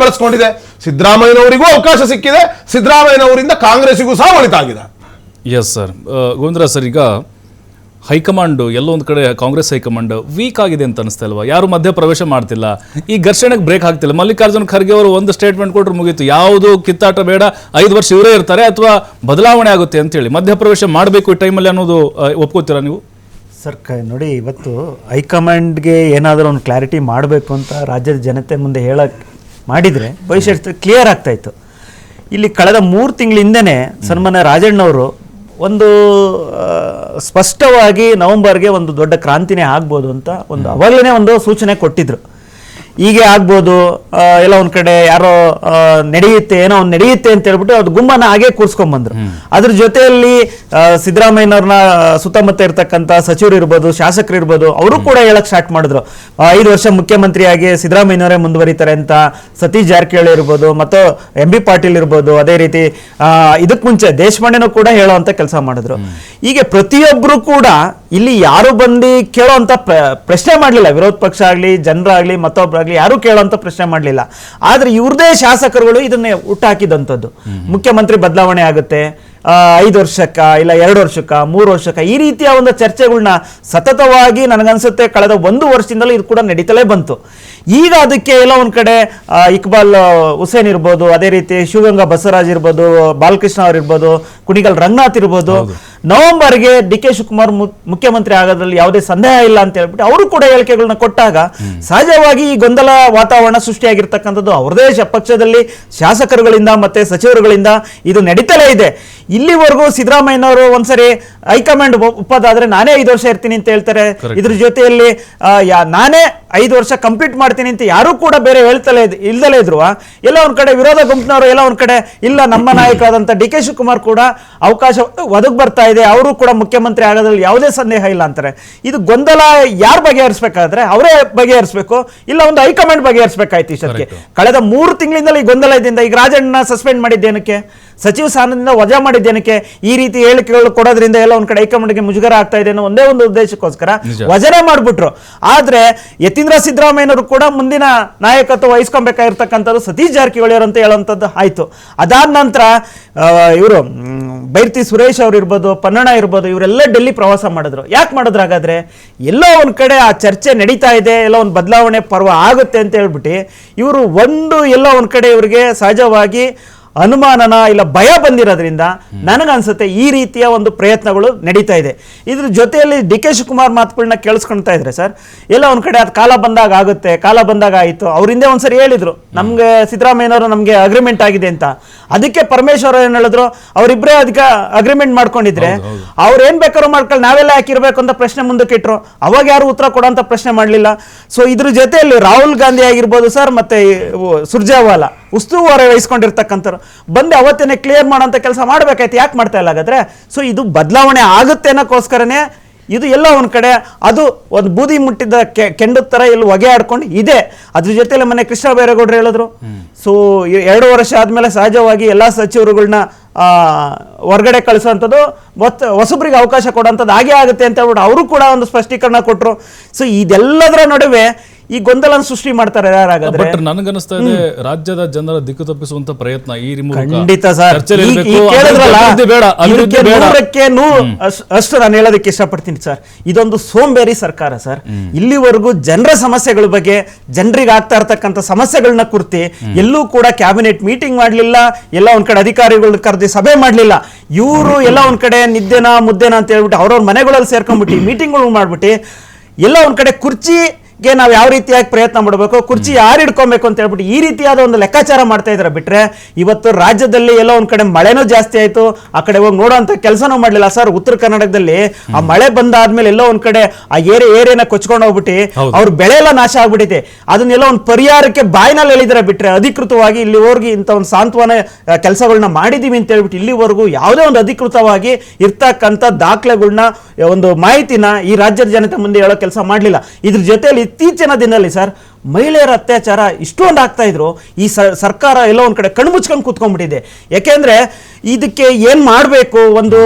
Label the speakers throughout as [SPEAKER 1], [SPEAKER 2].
[SPEAKER 1] ಬಳಸ್ಕೊಂಡಿದೆ. ಸಿದ್ದರಾಮಯ್ಯನವರಿಗೂ ಅವಕಾಶ ಸಿಕ್ಕಿದೆ. ಸಿದ್ದರಾಮಯ್ಯನವರಿಂದ ಕಾಂಗ್ರೆಸ್ಸಿಗೂ ಸಹ ಒಳಿತಾಗಿದೆ
[SPEAKER 2] ಎಸ್ ಸರ್ ಗೋವಿಂದರಾಜ್ ಸರ್ ಈಗ ಹೈಕಮಾಂಡ್ ಎಲ್ಲೋ ಒಂದು ಕಡೆ ಕಾಂಗ್ರೆಸ್ ಹೈಕಮಾಂಡ್ ವೀಕ್ ಆಗಿದೆ ಅಂತ ಅನಿಸ್ತಾ ಇಲ್ವಾ? ಯಾರು ಮಧ್ಯ ಪ್ರವೇಶ ಮಾಡ್ತಿಲ್ಲ. ಈ ಘರ್ಷಣೆಗೆ ಬ್ರೇಕ್ ಆಗ್ತಿಲ್ಲ ಮಲ್ಲಿಕಾರ್ಜುನ್ ಖರ್ಗೆ ಅವರು ಒಂದು ಸ್ಟೇಟ್ಮೆಂಟ್ ಕೊಟ್ಟರು ಮುಗೀತು. ಯಾವುದು ಕಿತ್ತಾಟ ಬೇಡ. ಐದು ವರ್ಷ ಇವರೇ ಇರ್ತಾರೆ ಅಥವಾ ಬದಲಾವಣೆ ಆಗುತ್ತೆ ಅಂತೇಳಿ ಮಧ್ಯ ಪ್ರವೇಶ ಮಾಡಬೇಕು ಈ ಟೈಮಲ್ಲಿ ಅನ್ನೋದು ಒಪ್ಕೋತೀರಾ ನೀವು?
[SPEAKER 3] ಸರ್ ಕ ನೋಡಿ ಇವತ್ತು ಹೈಕಮಾಂಡ್ಗೆ ಏನಾದರೂ ಒಂದು ಕ್ಲಾರಿಟಿ ಮಾಡಬೇಕು ಅಂತ ರಾಜ್ಯದ ಜನತೆ ಮುಂದೆ ಹೇಳಕ್ ಮಾಡಿದರೆ ಭವಿಷ್ಯ ಕ್ಲಿಯರ್ ಆಗ್ತಾ ಇತ್ತು. ಇಲ್ಲಿ ಕಳೆದ ಮೂರು ತಿಂಗಳಿಂದನೇ ಸನ್ಮಾನ್ಯ ರಾಜಣ್ಣವರು ಒಂದು ಸ್ಪಷ್ಟವಾಗಿ ನವೆಂಬರ್ಗೆ ಒಂದು ದೊಡ್ಡ ಕ್ರಾಂತಿನೇ ಆಗ್ಬೋದು ಅಂತ ಒಂದು ಅವಾಗಲೇ ಒಂದು ಸೂಚನೆ ಕೊಟ್ಟಿದ್ರು. ಹೀಗೆ ಆಗ್ಬೋದು ಎಲ್ಲ ಒಂದ್ ಕಡೆ ಯಾರೋ ನಡೆಯುತ್ತೆ ಏನೋ ಒಂದು ನಡೆಯುತ್ತೆ ಅಂತ ಹೇಳ್ಬಿಟ್ಟು ಅದು ಗುಮ್ಮನ ಹಾಗೆ ಕೂರ್ಸ್ಕೊಂಡ್ಬಂದ್ರು ಅದ್ರ ಜೊತೆಯಲ್ಲಿ ಸಿದ್ದರಾಮಯ್ಯನವ್ರನ್ನ ಸುತ್ತಮುತ್ತ ಇರ್ತಕ್ಕಂಥ ಸಚಿವರು ಇರ್ಬೋದು ಶಾಸಕರು ಇರ್ಬೋದು ಅವರು ಕೂಡ ಹೇಳಕ್ ಸ್ಟಾರ್ಟ್ ಮಾಡಿದ್ರು. ಐದು ವರ್ಷ ಮುಖ್ಯಮಂತ್ರಿಯಾಗಿ ಸಿದ್ದರಾಮಯ್ಯನವರೇ ಮುಂದುವರಿತಾರೆ ಅಂತ ಸತೀಶ್ ಜಾರಕಿಹೊಳಿ ಇರ್ಬೋದು ಮತ್ತು ಎಂ ಬಿ ಪಾಟೀಲ್ ಇರ್ಬೋದು ಅದೇ ರೀತಿ ಇದಕ್ಕೆ ಇದಕ್ ಮುಂಚೆ ದೇಶಪಾಂಡೆನೂ ಕೂಡ ಹೇಳುವಂತ ಕೆಲಸ ಮಾಡಿದ್ರು. ಹೀಗೆ ಪ್ರತಿಯೊಬ್ರು ಕೂಡ ಇಲ್ಲಿ ಯಾರು ಬಂದು ಕೇಳೋ ಅಂತ ಪ್ರಶ್ನೆ ಮಾಡಲಿಲ್ಲ. ವಿರೋಧ ಪಕ್ಷ ಆಗಲಿ ಜನರಾಗ್ಲಿ ಯಾರು ಕೇಳೋಂತ ಪ್ರಶ್ನೆ ಮಾಡಲಿಲ್ಲ. ಆದ್ರೆ ಇವ್ರದೇ ಶಾಸಕರುಗಳು ಇದನ್ನೇ ಹುಟ್ಟಾಕಿದಂಥದ್ದು ಮುಖ್ಯಮಂತ್ರಿ ಬದಲಾವಣೆ ಆಗುತ್ತೆ ಐದು ವರ್ಷಕ್ಕ, ಇಲ್ಲ ಎರಡು ವರ್ಷಕ್ಕ, ಮೂರು ವರ್ಷಕ್ಕ, ಈ ರೀತಿಯ ಒಂದು ಚರ್ಚೆಗಳನ್ನ ಸತತವಾಗಿ ನನಗನ್ಸುತ್ತೆ ಕಳೆದ ಒಂದು ವರ್ಷದಿಂದಲೂ ಇದು ಕೂಡ ನಡೀತಲೇ ಬಂತು. ಈಗ ಅದಕ್ಕೆ ಎಲ್ಲ ಒಂದ್ ಕಡೆ ಇಕ್ಬಾಲ್ ಹುಸೇನ್ ಇರ್ಬೋದು, ಅದೇ ರೀತಿ ಶಿವಗಂಗಾ ಬಸವರಾಜ್ ಇರ್ಬೋದು, ಬಾಲಕೃಷ್ಣ ಅವ್ರು ಇರ್ಬೋದು, ಕುಣಿಗಲ್ ರಂಗನಾಥ್ ಇರ್ಬೋದು ನವೆಂಬರ್ಗೆ ಡಿ ಕೆ ಶಿವಕುಮಾರ್ ಮುಖ್ಯಮಂತ್ರಿ ಆಗೋದ್ರಲ್ಲಿ ಯಾವುದೇ ಸಂದೇಹ ಇಲ್ಲ ಅಂತ ಹೇಳ್ಬಿಟ್ಟು ಅವರು ಕೂಡ ಹೇಳಿಕೆಗಳನ್ನ ಕೊಟ್ಟಾಗ ಸಹಜವಾಗಿ ಈ ಗೊಂದಲ ವಾತಾವರಣ ಸೃಷ್ಟಿಯಾಗಿರ್ತಕ್ಕಂಥದ್ದು ಅವರದೇ ಪಕ್ಷದಲ್ಲಿ ಶಾಸಕರುಗಳಿಂದ ಮತ್ತೆ ಸಚಿವರುಗಳಿಂದ ಇದು ನಡೀತಲೇ ಇದೆ. ಇಲ್ಲಿವರೆಗೂ ಸಿದ್ದರಾಮಯ್ಯನವರು ಒಂದ್ಸರಿ ಹೈಕಮಾಂಡ್ ಒಪ್ಪದಾದ್ರೆ ನಾನೇ ಐದು ವರ್ಷ ಇರ್ತೀನಿ ಅಂತ ಹೇಳ್ತಾರೆ. ಇದ್ರ ಜೊತೆಯಲ್ಲಿ ನಾನೇ ಐದು ವರ್ಷ ಕಂಪ್ಲೀಟ್ ಮಾಡ್ತೀನಿ ಅಂತ ಯಾರು ಕೂಡ ಬೇರೆ ಹೇಳ್ತಲೇ ಇದ್- ಇಲ್ದಲೇ ಇದ್ರು ಎಲ್ಲ ಒಂದು ಕಡೆ ವಿರೋಧ ಗುಂಪಿನವರು ಎಲ್ಲ ಒಂದು ಕಡೆ ಇಲ್ಲ ನಮ್ಮ ನಾಯಕರಾದಂಥ ಡಿ ಕೆ ಶಿವಕುಮಾರ್ ಕೂಡ ಅವಕಾಶ ಒದಗಿ ಬರ್ತಾ ಇದೆ ಅವರು ಕೂಡ ಮುಖ್ಯಮಂತ್ರಿ ಆಗೋದ್ರಲ್ಲಿ ಯಾವುದೇ ಸಂದೇಹ ಇಲ್ಲ ಅಂತಾರೆ. ಇದು ಗೊಂದಲ ಯಾರು ಬಗೆಹರಿಸಬೇಕಾದ್ರೆ ಅವರೇ ಬಗೆಹರಿಸಬೇಕು ಇಲ್ಲ ಒಂದು ಹೈಕಮಾಂಡ್ ಬಗೆಹರಿಸಬೇಕಾಯ್ತು ಇಷ್ಟಕ್ಕೆ ಕಳೆದ ಮೂರು ತಿಂಗಳಿಂದಲೂ ಈ ಗೊಂದಲದಿಂದ ಈಗ ರಾಜಣ್ಣ ಸಸ್ಪೆಂಡ್ ಮಾಡಿದ್ದೇನಕ್ಕೆ? ಸಚಿವ ಸ್ಥಾನದಿಂದ ವಜಾ ಮಾಡಿದ್ದೇನಕ್ಕೆ ಈ ರೀತಿ ಹೇಳಿಕೆಗಳು ಕೊಡೋದ್ರಿಂದ ಎಲ್ಲ ಒಂದ್ ಕಡೆ ಹೈಕಮಾಂಡ್ಗೆ ಮುಜುಗರ ಆಗ್ತಾ ಇದೆ ಅನ್ನೋ ಒಂದೇ ಒಂದು ಉದ್ದೇಶಕ್ಕೋಸ್ಕರ ವಜಾನೇ ಮಾಡಿಬಿಟ್ರು. ಆದ್ರೆ ಯತೀಂದ್ರ ಸಿದ್ದರಾಮಯ್ಯನವರು ಕೂಡ ಮುಂದಿನ ನಾಯಕತ್ವ ವಹಿಸ್ಕೊಬೇಕಾಗಿರ್ತಕ್ಕಂಥದ್ದು ಸತೀಶ್ ಜಾರಕಿಹೊಳಿ ಅವರಂತ ಅಂತ ಹೇಳುವಂಥದ್ದು ಆಯ್ತು. ಅದಾದ ನಂತರ ಇವರು ಬೈರ್ತಿ ಸುರೇಶ್ ಅವ್ರು ಇರ್ಬೋದು ಪನ್ನಣ ಇರ್ಬೋದು ಇವರೆಲ್ಲ ಡೆಲ್ಲಿ ಪ್ರವಾಸ ಮಾಡಿದ್ರು. ಯಾಕೆ ಮಾಡಿದ್ರು ಹಾಗಾದ್ರೆ? ಎಲ್ಲೋ ಒಂದು ಕಡೆ ಆ ಚರ್ಚೆ ನಡೀತಾ ಇದೆ ಎಲ್ಲೋ ಒಂದು ಬದಲಾವಣೆ ಪರ್ವ ಆಗುತ್ತೆ ಅಂತ ಹೇಳ್ಬಿಟ್ಟು ಇವರು ಒಂದು ಎಲ್ಲೋ ಒಂದು ಕಡೆ ಇವರಿಗೆ ಸಹಜವಾಗಿ ಅನುಮಾನನ ಇಲ್ಲ ಭಯ ಬಂದಿರೋದ್ರಿಂದ ನನಗನ್ಸುತ್ತೆ ಈ ರೀತಿಯ ಒಂದು ಪ್ರಯತ್ನಗಳು ನಡೀತಾ ಇದೆ. ಇದ್ರ ಜೊತೆಯಲ್ಲಿ ಡಿ ಕೆ ಶಿವಕುಮಾರ್ ಮಾತುಗಳನ್ನ ಕೇಳಿಸ್ಕೊಳ್ತಾ ಇದ್ರೆ ಸರ್ ಎಲ್ಲ ಒಂದ್ ಕಡೆ ಅದು ಕಾಲ ಬಂದಾಗ ಆಗುತ್ತೆ ಕಾಲ ಬಂದಾಗ ಆಯಿತು. ಅವರಿಂದೇ ಒಂದ್ಸರಿ ಹೇಳಿದ್ರು ನಮ್ಗೆ ಸಿದ್ದರಾಮಯ್ಯನವರು ನಮ್ಗೆ ಅಗ್ರಿಮೆಂಟ್ ಆಗಿದೆ ಅಂತ. ಅದಕ್ಕೆ ಪರಮೇಶ್ವರ್ ಏನ್ ಹೇಳಿದ್ರು ಅವರಿಬ್ಬರೇ ಅದಕ್ಕೆ ಅಗ್ರಿಮೆಂಟ್ ಮಾಡ್ಕೊಂಡಿದ್ರೆ ಅವ್ರು ಏನ್ ಬೇಕಾದ್ರೂ ಮಾಡ್ಕೊಳ್ಳಿ ನಾವೆಲ್ಲ ಯಾಕಿರ್ಬೇಕು ಅಂತ ಪ್ರಶ್ನೆ ಮುಂದಕ್ಕೆ ಇಟ್ರು. ಅವಾಗ ಯಾರು ಉತ್ತರ ಕೊಡೋ ಪ್ರಶ್ನೆ ಮಾಡಲಿಲ್ಲ. ಸೊ ಇದ್ರ ಜೊತೆಯಲ್ಲಿ ರಾಹುಲ್ ಗಾಂಧಿ ಆಗಿರ್ಬೋದು ಸರ್ ಮತ್ತೆ ಸುರ್ಜಾವಾಲಾ ಸುರ್ಜೇವಾಲಾ. ಉಸ್ತುವಾರಿ ವಹಿಸ್ಕೊಂಡಿರ್ತಕ್ಕಂಥವ್ರು. ಬಂದು ಅವತ್ತೇನೆ ಕ್ಲಿಯರ್ ಮಾಡೋಂಥ ಕೆಲಸ ಮಾಡಬೇಕಾಯ್ತು. ಯಾಕೆ ಮಾಡ್ತಾ ಇಲ್ಲ ಹಾಗಾದರೆ? ಸೊ ಇದು ಬದಲಾವಣೆ ಆಗುತ್ತೆ ಅನ್ನೋಕ್ಕೋಸ್ಕರನೇ ಇದು ಎಲ್ಲ ಒಂದು ಕಡೆ ಅದು ಒಂದು ಬೂದಿ ಮುಟ್ಟಿದ್ದ ಕೆ ಕೆಂಡದ ಥರ ಇಲ್ಲಿ ಹೊಗೆ ಆಡ್ಕೊಂಡು ಇದೆ. ಅದ್ರ ಜೊತೆಲೆ ಮೊನ್ನೆ ಕೃಷ್ಣ ಬೈರೇಗೌಡರು ಹೇಳಿದ್ರು. ಸೊ ಎರಡು ವರ್ಷ ಆದಮೇಲೆ ಸಹಜವಾಗಿ ಎಲ್ಲ ಸಚಿವರುಗಳನ್ನ ಹೊರಗಡೆ ಕಳಿಸೋಂಥದ್ದು ಮತ್ತು ಹೊಸಬ್ರಿಗೆ ಅವಕಾಶ ಕೊಡೋಂಥದ್ದು ಆಗೇ ಆಗುತ್ತೆ ಅಂತ ಹೇಳ್ಬಿಟ್ಟು ಅವರು ಕೂಡ ಒಂದು ಸ್ಪಷ್ಟೀಕರಣ ಕೊಟ್ಟರು ಸೊ ಇದೆಲ್ಲದರ ನಡುವೆ ಈ ಗೊಂದಲ ಸೃಷ್ಟಿ ಮಾಡ್ತಾರೆ ಯಾರಾಗಾದ್ರೆ?
[SPEAKER 2] ಬಟ್ ನನಗನ್ನಿಸ್ತಾ ಇದೆ ರಾಜ್ಯದ ಜನರ ದಿಕ್ಕು ತಪ್ಪಿಸುವಂತ ಪ್ರಯತ್ನ ಈ ಮೂಲಕ
[SPEAKER 3] ಖಂಡಿತ ಸರ್.
[SPEAKER 2] ಚರ್ಚೆಲಿ
[SPEAKER 3] ಈ-
[SPEAKER 2] ಇರ್ಬೇಕು.
[SPEAKER 3] ಈ ಕೇಳಿದ್ರಲ್ಲ,
[SPEAKER 2] ಅಭಿವೃದ್ಧಿ ಬೇಡ ಅಭಿವೃದ್ಧಿ
[SPEAKER 3] ಇದಕ್ಕೆ
[SPEAKER 2] ಬೇಡ.
[SPEAKER 3] ನೂರಕ್ಕೆ ನೂರು ಅಷ್ಟ್- ಅಷ್ಟು ನಾನು ಹೇಳೋದಕ್ಕೆ ಇಷ್ಟಪಡ್ತೀನಿ ಸರ್. ಇದೊಂದು ಸೋಂಬೇರಿ ಸರ್ಕಾರ ಸರ್. ಇಲ್ಲಿವರೆಗೂ ಜನರ ಸಮಸ್ಯೆಗಳ ಬಗ್ಗೆ ಜನರಿಗೆ ಆಗ್ತಾ ಇರತಕ್ಕಂತ ಸಮಸ್ಯೆಗಳನ್ನ ಕುರಿತು ಎಲ್ಲೂ ಕೂಡ ಕ್ಯಾಬಿನೆಟ್ ಮೀಟಿಂಗ್ ಮಾಡಲಿಲ್ಲ ಎಲ್ಲ ಒಂದ್ ಕಡೆ ಅಧಿಕಾರಿಗಳನ್ನ ಕರೆದಿ ಸಭೆ ಮಾಡಲಿಲ್ಲ. ಇವರು ಎಲ್ಲ ಒಂದ್ ಕಡೆ ನಿದ್ದೆನ ಮುದ್ದೆನ ಅಂತ ಹೇಳ್ಬಿಟ್ಟು ಅವ್ರವ್ರ ಮನೆಗಳಲ್ಲಿ ಸೇರ್ಕೊಂಡ್ಬಿಟ್ಟು ಮೀಟಿಂಗ್ಗಳು ಮಾಡ್ಬಿಟ್ಟು ಎಲ್ಲ ಒಂದ್ ಕಡೆ ಕುರ್ಚಿಗೆ ನಾವು ಯಾವ ರೀತಿಯಾಗಿ ಪ್ರಯತ್ನ ಮಾಡಬೇಕು ಕುರ್ಚಿ ಯಾರು ಹಿಡ್ಕೊಬೇಕು ಅಂತ ಹೇಳ್ಬಿಟ್ಟು ಈ ರೀತಿಯಾದ ಒಂದು ಲೆಕ್ಕಾಚಾರ ಮಾಡ್ತಾ ಇದಾರೆ ಬಿಟ್ರೆ ಇವತ್ತು ರಾಜ್ಯದಲ್ಲಿ ಎಲ್ಲೋ ಒಂದ್ ಕಡೆ ಮಳೆನೂ ಜಾಸ್ತಿ ಆಯ್ತು ಆ ಕಡೆ ಹೋಗಿ ನೋಡುವಂತ ಕೆಲಸನೂ ಮಾಡಲಿಲ್ಲ. ಸರ್ ಉತ್ತರ ಕರ್ನಾಟಕದಲ್ಲಿ ಆ ಮಳೆ ಬಂದಾದ್ಮೇಲೆ ಎಲ್ಲೋ ಒಂದ್ ಕಡೆ ಆ ಏರಿ ಏರಿಯಾನ ಕೊಚ್ಕೊಂಡು ಹೋಗ್ಬಿಟ್ಟು ಅವ್ರ ಬೆಳೆ ಎಲ್ಲ ನಾಶ ಆಗ್ಬಿಟ್ಟಿದೆ. ಅದನ್ನೆಲ್ಲ ಒಂದು ಪರಿಹಾರಕ್ಕೆ ಬಾಯ್ನಲ್ಲಿ ಹೇಳಿದ್ರೆ ಬಿಟ್ರೆ ಅಧಿಕೃತವಾಗಿ ಇಲ್ಲಿವರೆಗೆ ಇಂಥ ಒಂದು ಸಾಂತ್ವನ ಕೆಲಸಗಳನ್ನ ಮಾಡಿದೀವಿ ಅಂತ ಹೇಳ್ಬಿಟ್ಟು ಇಲ್ಲಿವರೆಗೂ ಯಾವುದೇ ಒಂದು ಅಧಿಕೃತವಾಗಿ ಇರ್ತಕ್ಕಂಥ ದಾಖಲೆಗಳನ್ನ ಒಂದು ಮಾಹಿತಿನ ಈ ರಾಜ್ಯದ ಜನತೆ ಮುಂದೆ ಹೇಳೋ ಕೆಲಸ ಮಾಡಲಿಲ್ಲ. ಇದ್ರ ಜೊತೆಯಲ್ಲಿ ಇತ್ತೀಚಿನ ದಿನದಲ್ಲಿ ಸರ್ ಮಹಿಳೆಯರ ಅತ್ಯಾಚಾರ ಇಷ್ಟೊಂದು ಆಗ್ತಾ ಇದ್ರು. ಈ ಸರ್ಕಾರ ಎಲ್ಲೋ ಒಂದು ಕಡೆ ಕಣ್ಮುಚ್ಕೊಂಡು ಕೂತ್ಕೊಂಡ್ಬಿಟ್ಟಿದೆ. ಯಾಕೆಂದ್ರೆ ಇದಕ್ಕೆ ಏನ್ ಮಾಡಬೇಕು ಒಂದು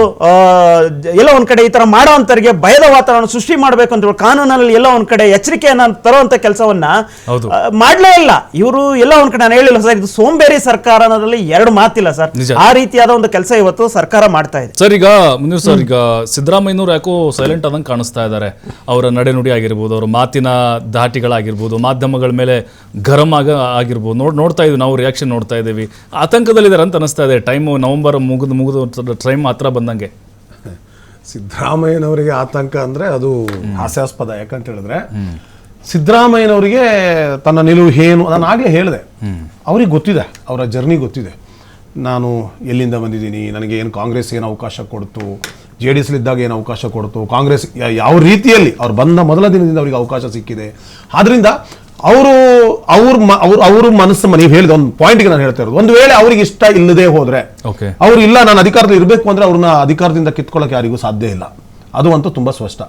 [SPEAKER 3] ಎಲ್ಲ ಒಂದು ಕಡೆ ಈ ತರ ಮಾಡೋಂತರಿಗೆ ಭಯದ ವಾತಾವರಣ ಸೃಷ್ಟಿ ಮಾಡಬೇಕು ಅಂತ ಹೇಳಿ ಕಾನೂನಲ್ಲಿ ಎಲ್ಲ ಒಂದ್ ಕಡೆ ಎಚ್ಚರಿಕೆಯನ್ನ ತರುವಂಥ ಕೆಲಸವನ್ನ
[SPEAKER 2] ಮಾಡಲೇ
[SPEAKER 3] ಮಾಡ್ಲೇ ಇಲ್ಲ. ಇವರು ಎಲ್ಲ ಒಂದ್ ಕಡೆ ನಾನು ಹೇಳಿಲ್ಲ ಸರ್ ಇದು ಸೋಂಬೇರಿ ಸರ್ಕಾರ ಅನ್ನೋದ್ರಲ್ಲಿ ಎರಡು ಮಾತಿಲ್ಲ ಸರ್. ಆ ರೀತಿಯಾದ ಒಂದು ಕೆಲಸ ಇವತ್ತು ಸರ್ಕಾರ ಮಾಡ್ತಾ ಇದೆ.
[SPEAKER 2] ಸರ್ ಈಗ ಮುಂದಿನ ಸರ್ ಈಗ ಸಿದ್ದರಾಮಯ್ಯನವ್ರು ಯಾಕೋ ಸೈಲೆಂಟ್ ಆದಂಗೆ ಕಾಣಿಸ್ತಾ ಇದ್ದಾರೆ. ಅವರ ನಡೆನುಡಿ ಆಗಿರ್ಬೋದು ಅವರ ಮಾತಿನ ದಾಟಿಗಳಾಗಿರ್ಬೋದು ಮಾಧ್ಯಮಗಳ ಮೇಲೆ ಗರಂ ಆಗ ಆಗಿರ್ಬೋದು. ನೋಡ್ ನೋಡ್ತಾ ಇದ್ವಿ ನಾವು ರಿಯಾಕ್ಷನ್ ನೋಡ್ತಾ ಇದ್ದೀವಿ ಆತಂಕದಲ್ಲಿದ್ದಾರೆ ಅಂತ ಅನಿಸ್ತಾ ಇದೆ. ಟೈಮು ನವೆಂಬರ್ ಮುಗಿದು ಮುಗಿದು ಟೈಮ್ ಹತ್ರ ಬಂದಂಗೆ.
[SPEAKER 1] ಸಿದ್ದರಾಮಯ್ಯನವರಿಗೆ ಆತಂಕ ಅಂದ್ರೆ ಅದು ಹಾಸ್ಯಾಸ್ಪದ ಯಾಕಂತ ಹೇಳಿದ್ರೆ ಸಿದ್ದರಾಮಯ್ಯನವರಿಗೆ ತನ್ನ ನಿಲುವು ಏನು ನಾನು ಆಗಲೇ ಹೇಳಿದೆ. ಅವ್ರಿಗೆ ಗೊತ್ತಿದೆ ಅವರ ಜರ್ನಿ ಗೊತ್ತಿದೆ. ನಾನು ಎಲ್ಲಿಂದ ಬಂದಿದ್ದೀನಿ ನನಗೆ ಏನು ಕಾಂಗ್ರೆಸ್ ಏನು ಅವಕಾಶ ಕೊಡ್ತು ಜೆ ಡಿ ಎಸ್ಲಿದ್ದಾಗ ಏನು ಅವಕಾಶ ಕೊಡ್ತು ಕಾಂಗ್ರೆಸ್ ಯಾವ ರೀತಿಯಲ್ಲಿ ಅವ್ರು ಬಂದ ಮೊದಲ ದಿನದಿಂದ ಅವರಿಗೆ ಅವಕಾಶ ಸಿಕ್ಕಿದೆ. ಆದ್ರಿಂದ ಅವರು ಅವ್ರ ಅವ್ರ ಅವ್ರ ಮನಸ್ಸು ನೀವು ಹೇಳಿದ ಒಂದು ಪಾಯಿಂಟ್ಗೆ ನಾನು ಹೇಳ್ತಾ ಇರೋದು. ಒಂದು ವೇಳೆ ಅವ್ರಿಗೆ ಇಷ್ಟ ಇಲ್ಲದೆ ಹೋದ್ರೆ
[SPEAKER 2] ಓಕೆ
[SPEAKER 1] ಅವ್ರು ಇಲ್ಲ ನಾನು ಅಧಿಕಾರದಲ್ಲಿ ಇರಬೇಕು ಅಂದ್ರೆ ಅವ್ರನ್ನ ಅಧಿಕಾರದಿಂದ ಕಿತ್ಕೊಳ್ಳೋಕೆ ಯಾರಿಗೂ ಸಾಧ್ಯ ಇಲ್ಲ. ಅದು ಅಂತೂ ತುಂಬಾ ಸ್ಪಷ್ಟ.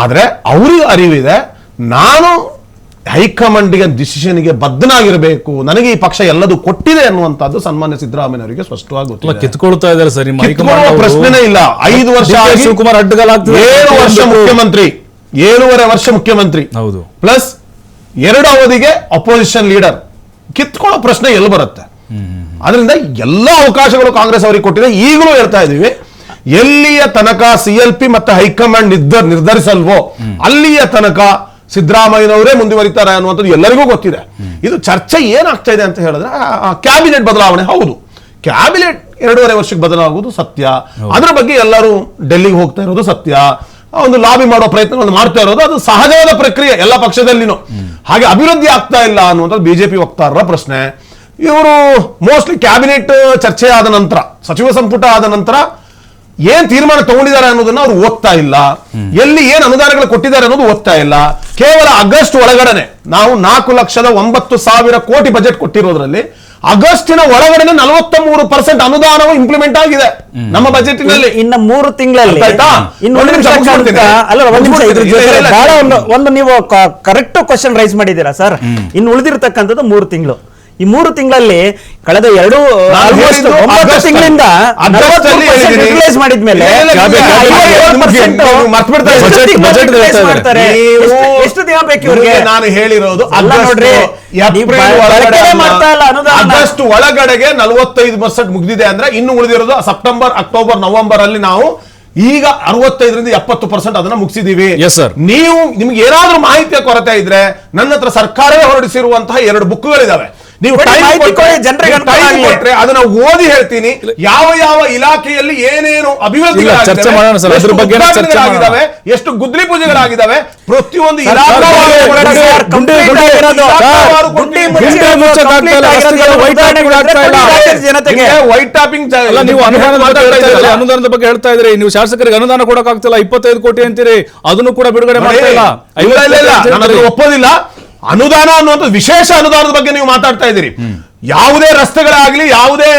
[SPEAKER 1] ಆದ್ರೆ ಅವ್ರಿಗೆ ಅರಿವಿದೆ ನಾನು ಹೈಕಮಾಂಡ್ಗೆ ಡಿಸಿಷನ್ಗೆ ಬದ್ಧನಾಗಿರಬೇಕು ನನಗೆ ಈ ಪಕ್ಷ ಎಲ್ಲದೂ ಕೊಟ್ಟಿದೆ ಅನ್ನುವಂಥದ್ದು ಸನ್ಮಾನ್ಯ ಸಿದ್ದರಾಮಯ್ಯನವರಿಗೆ ಸ್ಪಷ್ಟವಾಗಿ ಸ್ಪಷ್ಟವಾಗುತ್ತೆ
[SPEAKER 2] ಕಿತ್ಕೊಳ್ತಾ ಇದ್ದಾರೆ ಸರಿ.
[SPEAKER 1] ಪ್ರಶ್ನೆನೇ ಇಲ್ಲ. ಐದು ವರ್ಷ
[SPEAKER 2] ಶಿವಕುಮಾರ್ ಅಡ್ಡಗಾಲಾಗ್ತಿದೆ.
[SPEAKER 1] ಏಳು ವರ್ಷ ಮುಖ್ಯಮಂತ್ರಿ ಏಳೂವರೆ ವರ್ಷ ಮುಖ್ಯಮಂತ್ರಿ.
[SPEAKER 2] ಹೌದು.
[SPEAKER 1] ಪ್ಲಸ್ ಎರಡು ಅವಧಿಗೆ ಅಪೋಸಿಷನ್ ಲೀಡರ್ ಕಿತ್ಕೊಳ್ಳೋ ಪ್ರಶ್ನೆ ಎಲ್ಲಿ ಬರುತ್ತೆ? ಅದರಿಂದ ಎಲ್ಲ ಅವಕಾಶಗಳು ಕಾಂಗ್ರೆಸ್ ಅವರಿಗೆ ಕೊಟ್ಟಿದೆ ಈಗಲೂ ಹೇಳ್ತಾ ಇದೀವಿ ಎಲ್ಲಿಯ ತನಕ ಸಿ ಎಲ್ ಪಿ ಮತ್ತೆ ಹೈಕಮಾಂಡ್ ನಿರ್ಧ- ನಿರ್ಧರಿಸಲ್ವೋ ಅಲ್ಲಿಯ ತನಕ ಸಿದ್ದರಾಮಯ್ಯನವರೇ ಮುಂದುವರಿತಾರೆ ಅನ್ನುವಂಥದ್ದು ಎಲ್ಲರಿಗೂ ಗೊತ್ತಿದೆ. ಇದು ಚರ್ಚೆ ಏನಾಗ್ತಾ ಇದೆ ಅಂತ ಹೇಳಿದ್ರೆ ಕ್ಯಾಬಿನೆಟ್ ಬದಲಾವಣೆ ಹೌದು. ಕ್ಯಾಬಿನೆಟ್ ಎರಡೂವರೆ ವರ್ಷಕ್ಕೆ ಬದಲಾಗುವುದು ಸತ್ಯ. ಅದರ ಬಗ್ಗೆ ಎಲ್ಲರೂ ಡೆಲ್ಲಿಗೆ ಹೋಗ್ತಾ ಇರೋದು ಸತ್ಯ. ಒಂದು ಲಾಬಿ ಮಾಡೋ ಒಂದು ಮಾಡ್ತಾ ಇರೋದು. ಅದು ಸಹಜವಾದ ಪ್ರಕ್ರಿಯೆ ಎಲ್ಲ ಪಕ್ಷದಲ್ಲಿನೂ. ಹಾಗೆ ಅಭಿವೃದ್ಧಿ ಆಗ್ತಾ ಇಲ್ಲ ಅನ್ನುವಂಥದ್ದು ಬಿಜೆಪಿ ವಕ್ತಾರರ ಪ್ರಶ್ನೆ. ಇವರು ಮೋಸ್ಟ್ಲಿ ಕ್ಯಾಬಿನೆಟ್ ಚರ್ಚೆ ಆದ ನಂತರ, ಸಚಿವ ಸಂಪುಟ ಆದ ನಂತರ ಏನ್ ತೀರ್ಮಾನ ತಗೊಂಡಿದ್ದಾರೆ ಅನ್ನೋದನ್ನ ಅವ್ರು ಓದ್ತಾ ಇಲ್ಲ. ಎಲ್ಲಿ ಏನ್ ಅನುದಾನಗಳು ಕೊಟ್ಟಿದ್ದಾರೆ ಅನ್ನೋದು ಓದ್ತಾ ಇಲ್ಲ. ಕೇವಲ ಆಗಸ್ಟ್ ಒಳಗಡೆನೆ ನಾವು ನಾಲ್ಕು ಲಕ್ಷದ ಒಂಬತ್ತು ಸಾವಿರ ಕೋಟಿ ಬಜೆಟ್ ಕೊಟ್ಟಿರೋದ್ರಲ್ಲಿ ಆಗಸ್ಟಿನ ಒಳಗಡೆ ನಲವತ್ತ ಮೂರು ಪರ್ಸೆಂಟ್ ಅನುದಾನವು ಇಂಪ್ಲಿಮೆಂಟ್ ಆಗಿದೆ. ನಮ್ಮ ಬಜೆಟ್ನಲ್ಲಿ
[SPEAKER 3] ಇನ್ನ ಮೂರು ತಿಂಗಳಲ್ಲಿ
[SPEAKER 1] ಒಂದು
[SPEAKER 3] ನೀವು ಕರೆಕ್ಟ್ ಕ್ವಶನ್ ರೈಸ್ ಮಾಡಿದೀರಾ ಸರ್ ಇನ್ನು ಉಳಿದಿರ್ತಕ್ಕಂಥದ್ದು ಮೂರು ತಿಂಗಳು. ಈ ಮೂರು ತಿಂಗಳಲ್ಲಿ ಕಳೆದ ಎರಡು ಒಂಬತ್ತು ತಿಂಗಳಿಂದ
[SPEAKER 1] ಆಗಸ್ಟ್ ಅಲ್ಲಿ ಹೇಳಿದ್ದೀನಿ.
[SPEAKER 3] ಯುಟಿಲೈಸ್ ಮಾಡಿದ್ಮೇಲೆ. ಎಷ್ಟು ದಿನ ಬೇಕು ಇವ್ರಿಗೆ
[SPEAKER 1] ನಾನು ಹೇಳಿರೋದು
[SPEAKER 3] ಅಲ್ಲ ನೋಡ್ರಿ.
[SPEAKER 1] ಆಗಸ್ಟ್ ಒಳಗಡೆಗೆ ನಲವತ್ತೈದು ಪರ್ಸೆಂಟ್ ಮುಗಿದಿದೆ ಅಂದ್ರೆ ಇನ್ನು ಉಳಿದಿರೋದು ಸೆಪ್ಟೆಂಬರ್ ಅಕ್ಟೋಬರ್ ನವೆಂಬರ್ ಅಲ್ಲಿ ನಾವು ಈಗ ಅರವತ್ತೈದರಿಂದ ಎಪ್ಪತ್ತು ಪರ್ಸೆಂಟ್ ಅದನ್ನ ಮುಗಿಸಿದೀವಿ
[SPEAKER 2] Yes,
[SPEAKER 1] ನೀವು ನಿಮ್ಗೆ ಏನಾದ್ರೂ ಮಾಹಿತಿಯ ಕೊರತೆ ಇದ್ರೆ ನನ್ನ ಹತ್ರ ಸರ್ಕಾರವೇ ಹೊರಡಿಸಿರುವಂತಹ ಎರಡು ಬುಕ್ಗಳಿದಾವೆ ನೀವು
[SPEAKER 3] ಜನರಿಗೆ
[SPEAKER 1] ಅದನ್ನ ಓದಿ ಹೇಳ್ತೀನಿ. ಯಾವ ಯಾವ ಇಲಾಖೆಯಲ್ಲಿ ಏನೇನು ಅಭಿವೃದ್ಧಿ
[SPEAKER 2] ಚರ್ಚೆ ಮಾಡೋಣ ಸರ್, ಅದ್ರ ಬಗ್ಗೆ.
[SPEAKER 1] ಎಷ್ಟು ಗುದ್ಲಿ ಪೂಜೆಗಳಾಗಿದ್ದಾವೆ ಪ್ರತಿಯೊಂದು
[SPEAKER 3] ಜನತೆಗೆ
[SPEAKER 1] ವೈಟ್ ಟಾಪಿಂಗ್
[SPEAKER 2] ನೀವು ಅನುದಾನದ ಬಗ್ಗೆ ಹೇಳ್ತಾ ಇದ್ರಿ ಅನುದಾನದ ಬಗ್ಗೆ ಹೇಳ್ತಾ ಇದ್ರಿ ನೀವು ಶಾಸಕರಿಗೆ ಅನುದಾನ ಕೊಡಕ್ ಆಗ್ತಿಲ್ಲ ಇಪ್ಪತ್ತೈದು ಕೋಟಿ ಅಂತೀರಿ ಅದನ್ನು ಕೂಡ ಬಿಡುಗಡೆ ಮಾಡ್ತಾ ಇಲ್ಲ.
[SPEAKER 1] ಒಪ್ಪೋದಿಲ್ಲ. ಅನುದಾನ ಅನ್ನುವಂಥ ವಿಶೇಷ ಅನುದಾನದ ಬಗ್ಗೆ ನೀವು ಮಾತಾಡ್ತಾ ಇದ್ದೀರಿ. ಯಾವುದೇ ರಸ್ತೆಗಳಾಗ್ಲಿ ಯಾವುದೇ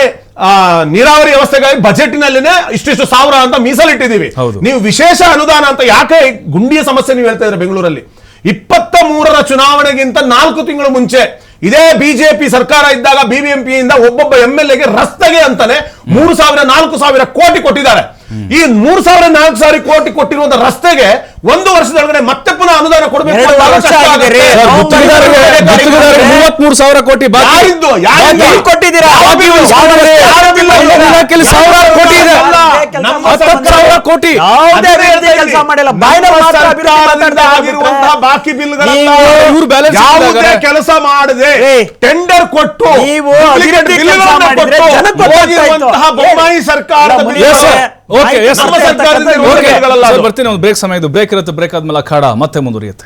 [SPEAKER 1] ನೀರಾವರಿ ವ್ಯವಸ್ಥೆಗಾಗಿ ಬಜೆಟ್ನಲ್ಲಿನೇ ಇಷ್ಟಿಷ್ಟು ಸಾವಿರ ಅಂತ ಮೀಸಲಿಟ್ಟಿದ್ದೀವಿ. ನೀವು ವಿಶೇಷ ಅನುದಾನ ಅಂತ ಯಾಕೆ ಗುಂಡಿಯ ಸಮಸ್ಯೆ ನೀವು ಹೇಳ್ತಾ ಇದ್ರೆ ಬೆಂಗಳೂರಲ್ಲಿ? ಇಪ್ಪತ್ತ ಮೂರರ ಚುನಾವಣೆಗಿಂತ ನಾಲ್ಕು ತಿಂಗಳು ಮುಂಚೆ ಇದೇ ಬಿಜೆಪಿ ಸರ್ಕಾರ ಇದ್ದಾಗ ಬಿಬಿಎಂಪಿಯಿಂದ ಒಬ್ಬೊಬ್ಬ ಎಂ ಎಲ್ ಎಗೆ ರಸ್ತೆಗೆ ಅಂತಾನೆ ಮೂರು ಸಾವಿರ ನಾಲ್ಕು ಸಾವಿರ ಕೋಟಿ ಕೊಟ್ಟಿದ್ದಾರೆ. ಈ ಮೂರ್ ಸಾವಿರ ನಾಲ್ಕು ಸಾವಿರ ಕೋಟಿ ಕೊಟ್ಟಿರುವಂತ ರಸ್ತೆಗೆ ಒಂದು ವರ್ಷದೊಳಗಡೆ ಮತ್ತೆ ಪುನಃ ಅನುದಾನ ಕೊಡಬೇಕು
[SPEAKER 2] ಮೂವತ್ಮೂರು ಸಾವಿರ ಕೋಟಿ
[SPEAKER 1] ಯಾರಿದ್ದು?
[SPEAKER 3] ಕೊಟ್ಟಿದ್ದೀರಾ?
[SPEAKER 2] ಸಾವಿರಾರು ಕೋಟಿ ಇದೆ.
[SPEAKER 1] ಹತ್ತತ್ತು
[SPEAKER 2] ಸಾವಿರ ಕೋಟಿ.
[SPEAKER 3] ಯಾವುದೇ ಕೆಲಸ ಮಾಡಿಲ್ಲ. ಬಾಯ್ನ ಮಾತ್ರ ಅಭಿವೃದ್ಧಿ ಇದ್ದಾರೆ.
[SPEAKER 1] ಬಾಕಿ ಬಿಲ್
[SPEAKER 3] ನೀವು-
[SPEAKER 2] ಇವ್ರು balance
[SPEAKER 1] ಯಾವುದೇ
[SPEAKER 2] ಇಟ್ಟಿದ್ದಾರೆ.
[SPEAKER 1] ಕೆಲಸ ಮಾಡದೆ ಟೆಂಡರ್ ಕೊಟ್ಟು ಬೊಮ್ಮಾಯಿ ಸರ್ಕಾರದ
[SPEAKER 3] ಇಲ್ಲ,
[SPEAKER 1] bill-
[SPEAKER 2] Yes, sir. Okay, yes, sir.
[SPEAKER 1] ನಮ್ಮ ಸರ್ಕಾರದಿಂದ
[SPEAKER 3] Okay.
[SPEAKER 1] ಇರುವ ಬಿಲ್ಗಳಲ್ಲ
[SPEAKER 2] ಸರ್,
[SPEAKER 1] ಅದು.
[SPEAKER 2] ಬರ್ತೀನಿ ಒಂದು ಬ್ರೇಕ್ ಸಮಯ ಇದು ಬ್ರೇಕ್ ಇರುತ್ತೆ ಬ್ರೇಕ್ ಆದ್ಮೇಲೆ ಅಖಾಡ ಮತ್ತೆ ಮುಂದುವರಿಯುತ್ತೆ